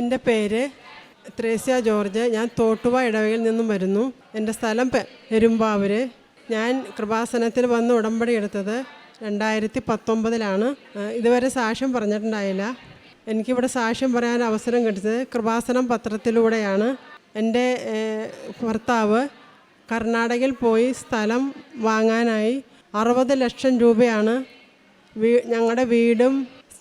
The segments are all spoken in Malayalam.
എന്റെ പേര് ത്രേസ്യ ജോർജ്. ഞാൻ തോട്ടുവ ഇടവയിൽ നിന്നും വരുന്നു. എന്റെ സ്ഥലം പെരുമ്പാവൂര്. ഞാൻ കൃപാസനത്തിൽ വന്ന് ഉടമ്പടി എടുത്തത് രണ്ടായിരത്തി പത്തൊമ്പതിലാണ് ഇതുവരെ സാക്ഷ്യം പറഞ്ഞിട്ടുണ്ടായില്ല. എനിക്കിവിടെ സാക്ഷ്യം പറയാൻ അവസരം കിട്ടിയത് കൃപാസനം പത്രത്തിലൂടെയാണ്. എന്റെ ഭർത്താവ് കർണാടകയിൽ പോയി സ്ഥലം വാങ്ങാനായി അറുപത് ലക്ഷം രൂപയാണ് വീ ഞങ്ങളുടെ വീടും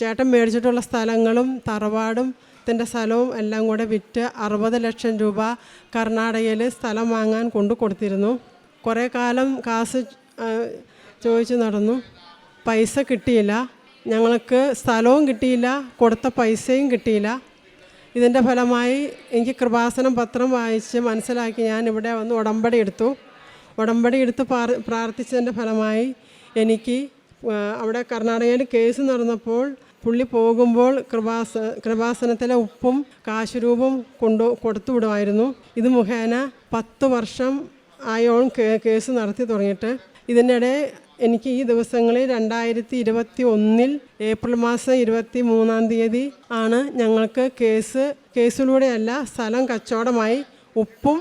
ചേട്ടൻ മേടിച്ചിട്ടുള്ള സ്ഥലങ്ങളും തറവാടും ത്തിന്റെ സ്ഥലവും എല്ലാം കൂടെ വിറ്റ് അറുപത് ലക്ഷം രൂപ കർണാടകയിൽ സ്ഥലം വാങ്ങാൻ കൊണ്ടു കൊടുത്തിരുന്നു. കുറേ കാലം കാശ് ചോദിച്ച് നടന്നു. പൈസ കിട്ടിയില്ല. ഞങ്ങൾക്ക് സ്ഥലവും കിട്ടിയില്ല കൊടുത്ത പൈസയും കിട്ടിയില്ല. ഇതിന്റെ ഫലമായി എനിക്ക് കൃപാസനം പത്രം വായിച്ച് മനസ്സിലാക്കി ഞാൻ ഇവിടെ വന്ന് ഉടമ്പടി എടുത്തു. ഉടമ്പടി എടുത്ത് പ്രാർത്ഥിച്ചതിന്റെ ഫലമായി എനിക്ക് അവിടെ കർണാടകയിൽ കേസ് നടന്നപ്പോൾ പുള്ളി പോകുമ്പോൾ കൃപാസ കൃപാസനത്തിലെ ഉപ്പും കാശുരൂപും കൊണ്ടു കൊടുത്തു വിടുമായിരുന്നു. ഇത് മുഖേന പത്ത് വർഷം ആയോളം കേസ് നടത്തി തുടങ്ങിയിട്ട് ഇതിനിടെ എനിക്ക് ഈ ദിവസങ്ങളിൽ രണ്ടായിരത്തി ഇരുപത്തി ഒന്നിൽ ഏപ്രിൽ മാസം ഇരുപത്തി മൂന്നാം തീയതി ആണ് ഞങ്ങൾക്ക് കേസ് കേസിലൂടെയല്ല സ്ഥലം കച്ചവടമായി ഉപ്പും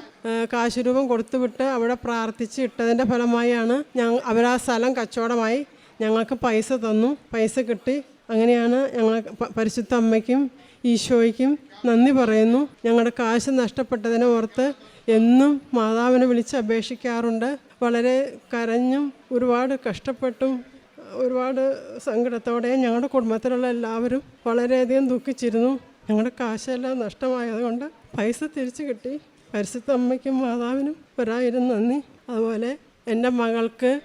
കാശുരൂപം കൊടുത്തുവിട്ട് അവിടെ പ്രാർത്ഥിച്ച് ഇട്ടതിന്റെ ഫലമായാണ് ഞങ്ങൾ അവരാ സ്ഥലം കച്ചവടമായി ഞങ്ങൾക്ക് പൈസ തന്നു. പൈസ കിട്ടി. അങ്ങനെയാണ് ഞങ്ങൾ പരിശുദ്ധ അമ്മയ്ക്കും ഈശോയ്ക്കും നന്ദി പറയുന്നു. ഞങ്ങളുടെ കാശ് നഷ്ടപ്പെട്ടതിനെ ഓർത്ത് എന്നും മാതാവിനെ വിളിച്ച് അപേക്ഷിക്കാറുണ്ട്. വളരെ കരഞ്ഞും ഒരുപാട് കഷ്ടപ്പെട്ടും ഒരുപാട് സങ്കടത്തോടെ ഞങ്ങളുടെ കുടുംബത്തിലുള്ള എല്ലാവരും വളരെയധികം ദുഃഖിച്ചിരുന്നു. ഞങ്ങളുടെ കാശെല്ലാം നഷ്ടമായതുകൊണ്ട് പൈസ തിരിച്ചു കിട്ടി. പരിശുദ്ധ അമ്മയ്ക്കും മാതാവിനും ഒരായിരം നന്ദി. അതുപോലെ എന്റെ മകൾക്ക്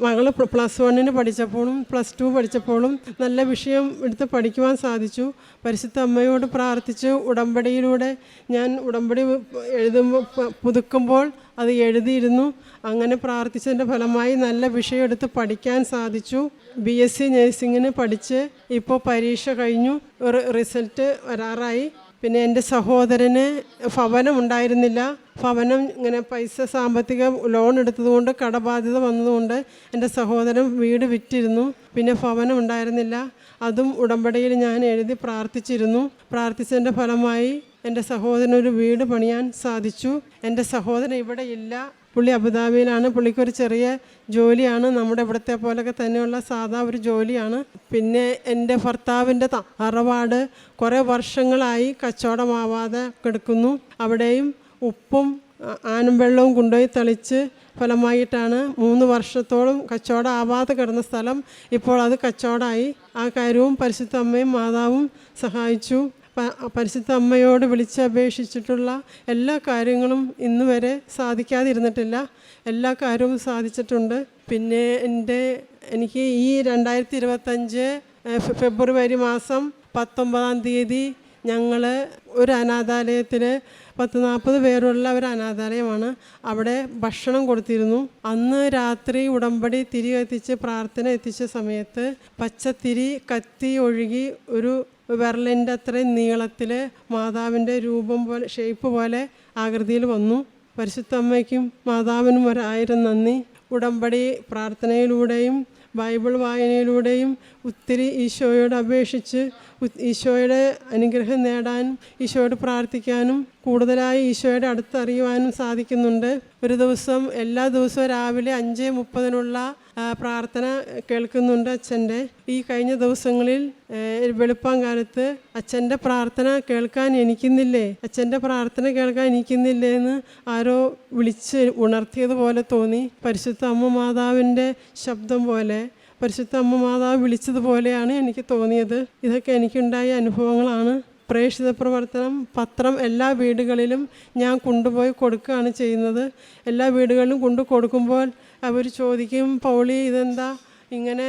മകൾ പ്ലസ് വണ്ണിന് പഠിച്ചപ്പോഴും പ്ലസ് ടു പഠിച്ചപ്പോഴും നല്ല വിഷയം എടുത്ത് പഠിക്കുവാൻ സാധിച്ചു. പരിശുദ്ധ അമ്മയോട് പ്രാർത്ഥിച്ച് ഉടമ്പടിയിലൂടെ ഞാൻ ഉടമ്പടി എഴുതുമ്പോൾ പുതുക്കുമ്പോൾ അത് എഴുതിയിരുന്നു. അങ്ങനെ പ്രാർത്ഥിച്ചതിന്റെ ഫലമായി നല്ല വിഷയം എടുത്ത് പഠിക്കാൻ സാധിച്ചു. ബി എസ് സി നഴ്സിങ്ങിന് പഠിച്ച് ഇപ്പോൾ പരീക്ഷ കഴിഞ്ഞു. റിസൾട്ട് വരാറായി. പിന്നെ എന്റെ സഹോദരന് ഭവനം ഉണ്ടായിരുന്നില്ല. ഭവനം ഇങ്ങനെ പൈസ സാമ്പത്തിക ലോൺ എടുത്തതുകൊണ്ട് കടബാധ്യത വന്നതുകൊണ്ട് എന്റെ സഹോദരൻ വീട് വിറ്റിരുന്നു. പിന്നെ ഭവനം ഉണ്ടായിരുന്നില്ല. അതും ഉടമ്പടിയിൽ ഞാൻ എഴുതി പ്രാർത്ഥിച്ചിരുന്നു. പ്രാർത്ഥിച്ചതിന്റെ ഫലമായി എന്റെ സഹോദരന് ഒരു വീട് പണിയാൻ സാധിച്ചു. എന്റെ സഹോദരൻ ഇവിടെ ഇല്ല. പുള്ളി അബുദാബിയിലാണ്. പുള്ളിക്കൊരു ചെറിയ ജോലിയാണ്. നമ്മുടെ ഇവിടുത്തെ പോലൊക്കെ തന്നെയുള്ള സാധാ ഒരു ജോലിയാണ്. പിന്നെ എന്റെ ഭർത്താവിന്റെ അറവാട് കുറേ വർഷങ്ങളായി കച്ചവടമാവാതെ കിടക്കുന്നു. അവിടെയും ഉപ്പും ആനും വെള്ളവും കൊണ്ടുപോയി തളിച്ച് ഫലമായിട്ടാണ് മൂന്ന് വർഷത്തോളം കച്ചവടം ആവാതെ കിടന്ന സ്ഥലം. ഇപ്പോൾ അത് കച്ചവടമായി. ആ കാര്യവും പരിശുദ്ധ അമ്മയും മാതാവും സഹായിച്ചു. പരിശുദ്ധ അമ്മയോട് വിളിച്ച് അപേക്ഷിച്ചിട്ടുള്ള എല്ലാ കാര്യങ്ങളും ഇന്ന് വരെ സാധിക്കാതിരുന്നിട്ടില്ല. എല്ലാ കാര്യവും സാധിച്ചിട്ടുണ്ട്. പിന്നെ എന്റെ എനിക്ക് ഈ രണ്ടായിരത്തി ഇരുപത്തഞ്ച് ഫെബ്രുവരി മാസം പത്തൊമ്പതാം തീയതി ഞങ്ങൾ ഒരു അനാഥാലയത്തിൽ പത്ത് നാൽപ്പത് പേരുള്ള ഒരു അനാഥാലയമാണ്. അവിടെ ഭക്ഷണം കൊടുത്തിരുന്നു. അന്ന് രാത്രി ഉടമ്പടി തിരി എത്തിച്ച് പ്രാർത്ഥന എത്തിച്ച സമയത്ത് പച്ചത്തിരി കത്തി ഒഴുകി ഒരു വിരലിന്റെ അത്രയും നീളത്തിൽ മാതാവിന്റെ രൂപം പോലെ ഷേപ്പ് പോലെ ആകൃതിയിൽ വന്നു. പരിശുദ്ധ അമ്മയ്ക്കും മാതാവിനും ഒരായിരം നന്ദി. ഉടമ്പടി പ്രാർത്ഥനയിലൂടെയും ബൈബിൾ വായനയിലൂടെയും ഒത്തിരി ഈശോയോട് അപേക്ഷിച്ച് ഈശോയുടെ അനുഗ്രഹം നേടാനും ഈശോയോട് പ്രാർത്ഥിക്കാനും കൂടുതലായി ഈശോയുടെ അടുത്തറിയുവാനും സാധിക്കുന്നുണ്ട്. ഒരു ദിവസം എല്ലാ ദിവസവും രാവിലെ അഞ്ച് മുപ്പതിനുള്ള പ്രാർത്ഥന കേൾക്കുന്നുണ്ട് അച്ഛന്റെ. ഈ കഴിഞ്ഞ ദിവസങ്ങളിൽ വെളുപ്പം കാലത്ത് അച്ഛന്റെ പ്രാർത്ഥന കേൾക്കാൻ എനിക്കുന്നില്ലേ? അച്ഛന്റെ പ്രാർത്ഥന കേൾക്കാൻ എനിക്കുന്നില്ലേ എന്ന് ആരോ വിളിച്ച് ഉണർത്തിയതുപോലെ തോന്നി. പരിശുദ്ധ അമ്മ മാതാവിന്റെ ശബ്ദം പോലെ. പരിശുദ്ധ അമ്മ മാതാവ് വിളിച്ചതുപോലെയാണ് എനിക്ക് തോന്നിയത്. ഇതൊക്കെ എനിക്കുണ്ടായ അനുഭവങ്ങളാണ്. പ്രേക്ഷിത പ്രവർത്തനം പത്രം എല്ലാ വീടുകളിലും ഞാൻ കൊണ്ടുപോയി കൊടുക്കുകയാണ് ചെയ്യുന്നത്. എല്ലാ വീടുകളിലും കൊണ്ടു കൊടുക്കുമ്പോൾ അവർ ചോദിക്കും പൗളി ഇതെന്താ? ഇങ്ങനെ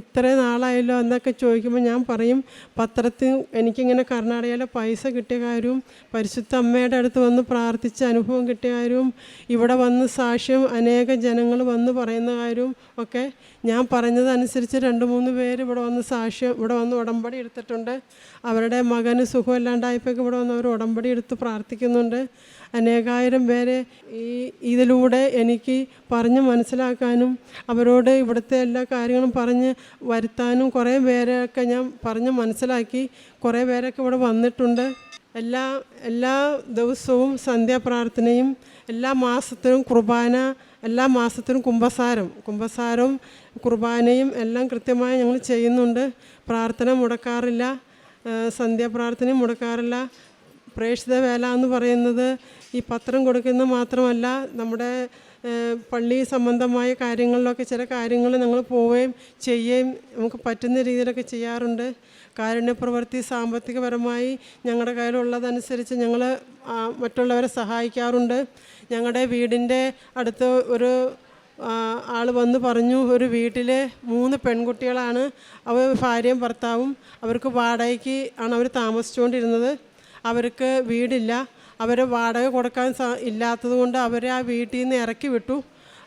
ഇത്രേ നാളായല്ലോ എന്നൊക്കെ ചോദിക്കുമ്പോൾ ഞാൻ പറയും പത്രത്തിൽ എനിക്കിങ്ങനെ കർണാടകയിലെ പൈസ കിട്ടിയ കാര്യവും പരിശുദ്ധ അമ്മയുടെ അടുത്ത് വന്ന് പ്രാർത്ഥിച്ച അനുഭവം കിട്ടിയ കാര്യവും ഇവിടെ വന്ന് സാക്ഷ്യം അനേക ജനങ്ങൾ വന്ന് പറയുന്ന കാര്യവും ഒക്കെ ഞാൻ പറഞ്ഞതനുസരിച്ച് രണ്ട് മൂന്ന് പേര് ഇവിടെ വന്ന് സാക്ഷ്യം ഇവിടെ വന്ന് ഉടമ്പടി എടുത്തിട്ടുണ്ട്. അവരുടെ മകന് സുഖമില്ലാണ്ടായപ്പോൾ ഇവിടെ വന്ന് അവർ ഉടമ്പടി എടുത്ത് പ്രാർത്ഥിക്കുന്നുണ്ട്. അനേകായിരം പേരെ ഈ ഇതിലൂടെ എനിക്ക് പറഞ്ഞ് മനസ്സിലാക്കാനും അവരോട് ഇവിടുത്തെ എല്ലാ കാര്യങ്ങളും പറഞ്ഞ് വരുത്താനും കുറേ പേരെയൊക്കെ ഞാൻ പറഞ്ഞ് മനസ്സിലാക്കി. കുറേ പേരൊക്കെ ഇവിടെ വന്നിട്ടുണ്ട്. എല്ലാ എല്ലാ ദിവസവും സന്ധ്യാപ്രാർത്ഥനയും എല്ലാ മാസത്തിലും കുർബാന എല്ലാ മാസത്തിലും കുംഭസാരം. കുംഭസാരവും കുർബാനയും എല്ലാം കൃത്യമായി ഞങ്ങൾ ചെയ്യുന്നുണ്ട്. പ്രാർത്ഥന മുടക്കാറില്ല. സന്ധ്യാപ്രാർത്ഥനയും മുടക്കാറില്ല. പ്രേക്ഷിത വേല എന്ന് പറയുന്നത് ഈ പത്രം കൊടുക്കുന്ന മാത്രമല്ല നമ്മുടെ പള്ളി സംബന്ധമായ കാര്യങ്ങളിലൊക്കെ ചില കാര്യങ്ങൾ ഞങ്ങൾ പോവുകയും ചെയ്യുകയും നമുക്ക് പറ്റുന്ന രീതിയിലൊക്കെ ചെയ്യാറുണ്ട്. കാരുണ്യപ്രവൃത്തി സാമ്പത്തികപരമായി ഞങ്ങളുടെ കയ്യിലുള്ളതനുസരിച്ച് ഞങ്ങൾ മറ്റുള്ളവരെ സഹായിക്കാറുണ്ട്. ഞങ്ങളുടെ വീടിന്റെ അടുത്ത് ഒരു ആൾ വന്ന് പറഞ്ഞു ഒരു വീട്ടിലെ മൂന്ന് പെൺകുട്ടികളാണ്. അവർ ഭാര്യയും ഭർത്താവും. അവർക്ക് വാടകയ്ക്ക് ആണ് അവർ താമസിച്ചുകൊണ്ടിരുന്നത്. അവർക്ക് വീടില്ല. അവർ വാടക കൊടുക്കാൻ ഇല്ലാത്തത് കൊണ്ട് അവരെ ആ വീട്ടിൽ നിന്ന് ഇറക്കി വിട്ടു.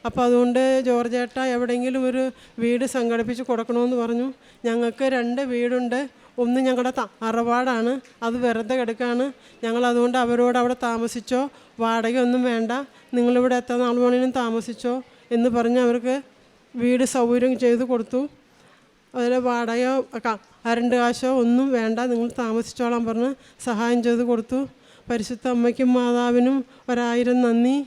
അപ്പോൾ അതുകൊണ്ട് ജോർജേട്ട എവിടെയെങ്കിലും ഒരു വീട് സംഘടിപ്പിച്ച് കൊടുക്കണമെന്ന് പറഞ്ഞു. ഞങ്ങൾക്ക് രണ്ട് വീടുണ്ട്. ഒന്ന് ഞങ്ങളുടെ അറവാടാണ്. അത് വെറുതെ കിടക്കുകയാണ് ഞങ്ങൾ അതുകൊണ്ട് അവരോട് അവിടെ താമസിച്ചോ? വാടകയൊന്നും വേണ്ട. നിങ്ങളിവിടെ എത്ര നാൾ വേണേലും താമസിച്ചോ എന്ന് പറഞ്ഞ് അവർക്ക് വീട് സൗകര്യം ചെയ്ത് കൊടുത്തു. അതുപോലെ വാടകയോ അരണ്ട് കാശോ ഒന്നും വേണ്ട. നിങ്ങൾ താമസിച്ചോളാൻ പറഞ്ഞ് സഹായം ചെയ്ത് കൊടുത്തു. പരിശുദ്ധ അമ്മയ്ക്കും മാതാവിനും ഒരായിരം നന്ദി.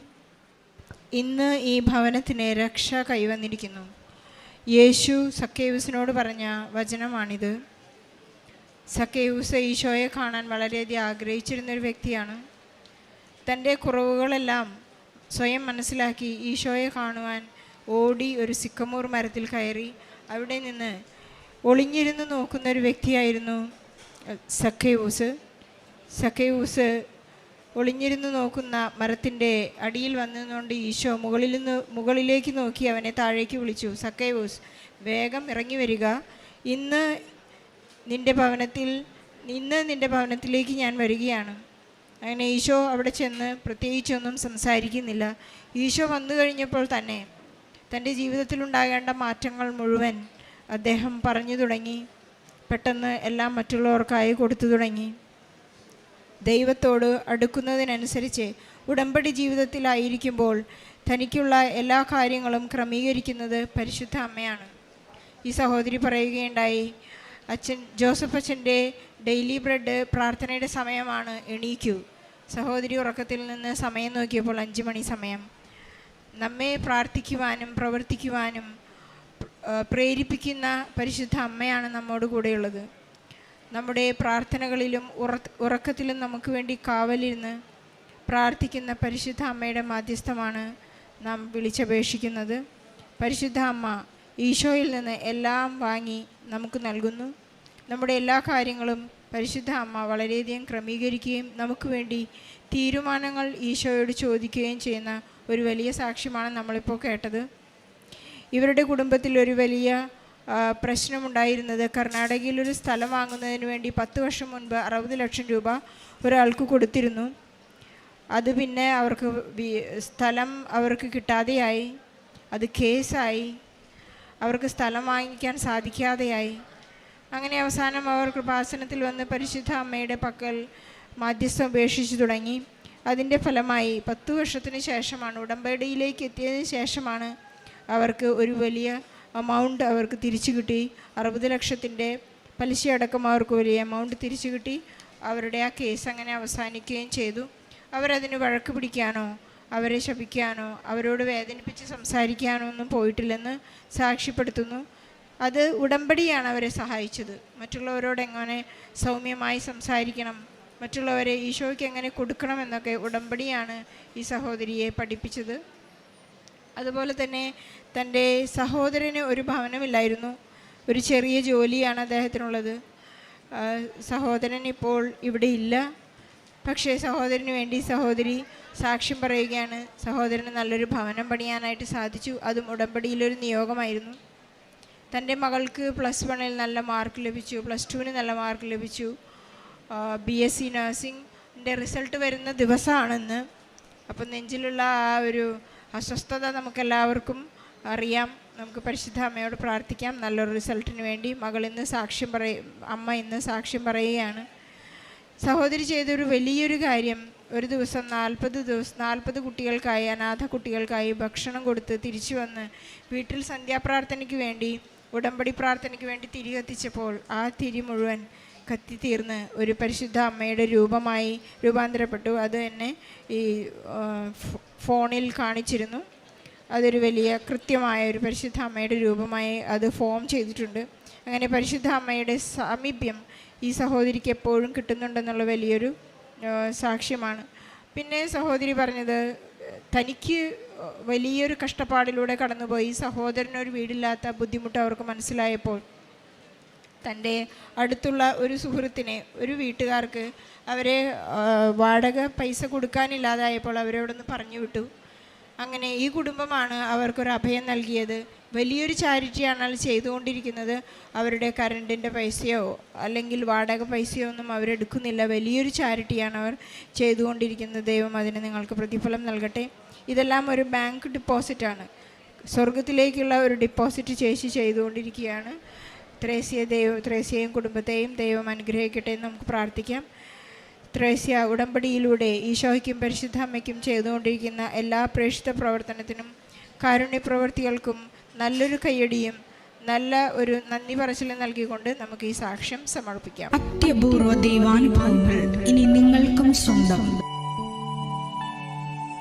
ഇന്ന് ഈ ഭവനത്തിന് രക്ഷ കൈവന്നിരിക്കുന്നു. യേശു സക്കേവുസിനോട് പറഞ്ഞ വചനമാണിത്. സക്കേവുസ് ഈശോയെ കാണാൻ വളരെയധികം ആഗ്രഹിച്ചിരുന്നൊരു വ്യക്തിയാണ്. തന്റെ കുറവുകളെല്ലാം സ്വയം മനസ്സിലാക്കി ഈശോയെ കാണുവാൻ ഓടി ഒരു സിക്കമൂർ മരത്തിൽ കയറി അവിടെ നിന്ന് ഒളിഞ്ഞിരുന്ന് നോക്കുന്നൊരു വ്യക്തിയായിരുന്നു സക്കേയൂസ് സക്കേയൂസ് ഒളിഞ്ഞിരുന്നു നോക്കുന്ന മരത്തിന്റെ അടിയിൽ വന്നതുകൊണ്ട് ഈശോ മുകളിൽ നിന്ന് മുകളിലേക്ക് നോക്കി അവനെ താഴേക്ക് വിളിച്ചു സക്കേവൂസ് വേഗം ഇറങ്ങി വരിക. ഇന്ന് നിന്റെ ഭവനത്തിൽ ഇന്ന് നിന്റെ ഭവനത്തിലേക്ക് ഞാൻ വരികയാണ്. അങ്ങനെ ഈശോ അവിടെ ചെന്ന് പ്രത്യേകിച്ചൊന്നും സംസാരിക്കുന്നില്ല. ഈശോ വന്നു കഴിഞ്ഞപ്പോൾ തന്നെ തന്റെ ജീവിതത്തിലുണ്ടാകേണ്ട മാറ്റങ്ങൾ മുഴുവൻ അദ്ദേഹം പറഞ്ഞു തുടങ്ങി. പെട്ടെന്ന് എല്ലാം മറ്റുള്ളവർക്കായി കൊടുത്തു തുടങ്ങി. ദൈവത്തോട് അടുക്കുന്നതിനനുസരിച്ച് ഉടമ്പടി ജീവിതത്തിലായിരിക്കുമ്പോൾ തനിക്കുള്ള എല്ലാ കാര്യങ്ങളും ക്രമീകരിക്കുന്നത് പരിശുദ്ധ അമ്മയാണ്. ഈ സഹോദരി പറയുകയുണ്ടായി അച്ഛൻ ജോസഫ് അച്ഛന്റെ ഡെയിലി ബ്രെഡ് പ്രാർത്ഥനയുടെ സമയമാണ് എണീക്കൂ. സഹോദരി ഉറക്കത്തിൽ നിന്ന് സമയം നോക്കിയപ്പോൾ അഞ്ച് മണി സമയം. നമ്മെ പ്രാർത്ഥിക്കുവാനും പ്രവർത്തിക്കുവാനും പ്രേരിപ്പിക്കുന്ന പരിശുദ്ധ അമ്മയാണ് നമ്മോട് കൂടെയുള്ളത്. നമ്മുടെ പ്രാർത്ഥനകളിലും ഉറ ഉറക്കത്തിലും നമുക്ക് വേണ്ടി കാവലിരുന്ന് പ്രാർത്ഥിക്കുന്ന പരിശുദ്ധ അമ്മയുടെ മാധ്യസ്ഥമാണ് നാം വിളിച്ചപേക്ഷിക്കുന്നത്. പരിശുദ്ധ അമ്മ ഈശോയിൽ നിന്ന് എല്ലാം വാങ്ങി നമുക്ക് നൽകുന്നു. നമ്മുടെ എല്ലാ കാര്യങ്ങളും പരിശുദ്ധ അമ്മ വളരെയധികം ക്രമീകരിക്കുകയും നമുക്ക് വേണ്ടി തീരുമാനങ്ങൾ ഈശോയോട് ചോദിക്കുകയും ചെയ്യുന്ന ഒരു വലിയ സാക്ഷ്യമാണ് നമ്മളിപ്പോൾ കേട്ടത്. ഇവരുടെ കുടുംബത്തിൽ ഒരു വലിയ പ്രശ്നമുണ്ടായിരുന്നത്. കർണാടകയിൽ ഒരു സ്ഥലം വാങ്ങുന്നതിന് വേണ്ടി പത്ത് വർഷം മുൻപ് അറുപത് ലക്ഷം രൂപ ഒരാൾക്ക് കൊടുത്തിരുന്നു. അത് പിന്നെ അവർക്ക് സ്ഥലം അവർക്ക് കിട്ടാതെയായി. അത് കേസായി. അവർക്ക് സ്ഥലം വാങ്ങിക്കാൻ സാധിക്കാതെയായി. അങ്ങനെ അവസാനം അവർ കൃപാസനത്തിൽ വന്ന് പരിശുദ്ധ അമ്മയുടെ പക്കൽ മാധ്യസ്ഥം ഉപേക്ഷിച്ചു തുടങ്ങി. അതിന്റെ ഫലമായി പത്തു വർഷത്തിന് ശേഷമാണ് ഉടമ്പടിയിലേക്ക് എത്തിയതിന് ശേഷമാണ് അവർക്ക് ഒരു വലിയ എമൗണ്ട് അവർക്ക് തിരിച്ചു കിട്ടി. അറുപത് ലക്ഷത്തിന്റെ പലിശയടക്കം അവർക്ക് വലിയ എമൗണ്ട് തിരിച്ചു കിട്ടി. അവരുടെ ആ കേസ് അങ്ങനെ അവസാനിക്കുകയും ചെയ്തു. അവരതിന് വഴക്ക് പിടിക്കാനോ അവരെ ശപിക്കാനോ അവരോട് വേദനിപ്പിച്ച് സംസാരിക്കാനോ ഒന്നും പോയിട്ടില്ലെന്ന് സാക്ഷ്യപ്പെടുത്തുന്നു. അത് ഉടമ്പടിയാണ് അവരെ സഹായിച്ചത്. മറ്റുള്ളവരോട് എങ്ങനെ സൗമ്യമായി സംസാരിക്കണം മറ്റുള്ളവരെ ഈശോയ്ക്ക് എങ്ങനെ കൊടുക്കണം എന്നൊക്കെ ഉടമ്പടിയാണ് ഈ സഹോദരിയെ പഠിപ്പിച്ചത്. അതുപോലെ തന്നെ തന്റെ സഹോദരന് ഒരു ഭവനമില്ലായിരുന്നു. ഒരു ചെറിയ ജോലിയാണ് അദ്ദേഹത്തിനുള്ളത്. സഹോദരൻ ഇപ്പോൾ ഇവിടെ ഇല്ല. പക്ഷേ സഹോദരന് വേണ്ടി സഹോദരി സാക്ഷ്യം പറയുകയാണ്. സഹോദരന് നല്ലൊരു ഭവനം പണിയാനായിട്ട് സാധിച്ചു. അതും ഉടമ്പടിയിലൊരു നിയോഗമായിരുന്നു. തന്റെ മകൾക്ക് പ്ലസ് വണ്ണിൽ നല്ല മാർക്ക് ലഭിച്ചു. പ്ലസ് ടുവിന് നല്ല മാർക്ക് ലഭിച്ചു. ബി എസ് സി നഴ്സിംഗിന്റെ റിസൾട്ട് വരുന്ന ദിവസമാണെന്ന്. അപ്പം നെഞ്ചിലുള്ള ആ ഒരു അസ്വസ്ഥത നമുക്കെല്ലാവർക്കും അറിയാം. നമുക്ക് പരിശുദ്ധ അമ്മയോട് പ്രാർത്ഥിക്കാം. നല്ലൊരു റിസൾട്ടിന് വേണ്ടി മകൾ ഇന്ന് സാക്ഷ്യം പറയ അമ്മ ഇന്ന് സാക്ഷ്യം പറയുകയാണ്. സഹോദരി ചെയ്തൊരു വലിയൊരു കാര്യം ഒരു ദിവസം നാൽപ്പത് ദിവസം നാൽപ്പത് കുട്ടികൾക്കായി അനാഥ കുട്ടികൾക്കായി ഭക്ഷണം കൊടുത്ത് തിരിച്ചു വന്ന് വീട്ടിൽ സന്ധ്യാപ്രാർത്ഥനയ്ക്ക് വേണ്ടി ഉടമ്പടി പ്രാർത്ഥനയ്ക്ക് വേണ്ടി തിരി കത്തിച്ചപ്പോൾ ആ തിരി മുഴുവൻ കത്തിത്തീർന്ന് ഒരു പരിശുദ്ധ അമ്മയുടെ രൂപമായി രൂപാന്തരപ്പെട്ടു. അത് എന്നെ ഈ ഫോണിൽ കാണിച്ചിരുന്നു. അതൊരു വലിയ കൃത്യമായ ഒരു പരിശുദ്ധ അമ്മയുടെ രൂപമായി അത് ഫോം ചെയ്തിട്ടുണ്ട്. അങ്ങനെ പരിശുദ്ധ അമ്മയുടെ സാമീപ്യം ഈ സഹോദരിക്ക് എപ്പോഴും കിട്ടുന്നുണ്ടെന്നുള്ള വലിയൊരു സാക്ഷ്യമാണ്. പിന്നെ സഹോദരി പറഞ്ഞത് തനിക്ക് വലിയൊരു കഷ്ടപ്പാടിലൂടെ കടന്നുപോയി. സഹോദരനൊരു വീടില്ലാത്ത ബുദ്ധിമുട്ട് അവർക്ക് മനസ്സിലായപ്പോൾ തന്റെ അടുത്തുള്ള ഒരു സുഹൃത്തിനെ ഒരു വീട്ടുകാർക്ക് അവരെ വാടക പൈസ കൊടുക്കാനില്ലാതായപ്പോൾ അവരോടൊന്ന് പറഞ്ഞു വിട്ടു. അങ്ങനെ ഈ കുടുംബമാണ് അവർക്കൊരു അഭയം നൽകിയത്. വലിയൊരു ചാരിറ്റിയാണ് അത് ചെയ്തുകൊണ്ടിരിക്കുന്നത്. അവരുടെ കറണ്ടിന്റെ പൈസയോ അല്ലെങ്കിൽ വാടക പൈസയോ ഒന്നും അവരെടുക്കുന്നില്ല. വലിയൊരു ചാരിറ്റിയാണ് അവർ ചെയ്തുകൊണ്ടിരിക്കുന്നത്. ദൈവം അതിന് നിങ്ങൾക്ക് പ്രതിഫലം നൽകട്ടെ. ഇതെല്ലാം ഒരു ബാങ്ക് ഡിപ്പോസിറ്റാണ്. സ്വർഗത്തിലേക്കുള്ള ഒരു ഡിപ്പോസിറ്റ് ചേച്ചി ചെയ്തുകൊണ്ടിരിക്കുകയാണ്. ത്രേസ്യ ദൈവ ത്രേസ്യയും കുടുംബത്തെയും ദൈവം അനുഗ്രഹിക്കട്ടെ എന്ന് നമുക്ക് പ്രാർത്ഥിക്കാം. ത്രേസ്യ ഉടമ്പടിയിലൂടെ ഈശോയ്ക്കും പരിശുദ്ധ അമ്മയ്ക്കും ചെയ്തുകൊണ്ടിരിക്കുന്ന എല്ലാ പ്രേക്ഷിത പ്രവർത്തനത്തിനും കാരുണ്യപ്രവൃത്തികൾക്കും നല്ലൊരു കയ്യടിയും നല്ല ഒരു നന്ദി പറച്ചിലും നൽകിക്കൊണ്ട് നമുക്ക് ഈ സാക്ഷ്യം സമർപ്പിക്കാം. അത്യപൂർവ ദൈവാനുഭവങ്ങൾ ഇനി നിങ്ങൾക്കും സ്വന്തം.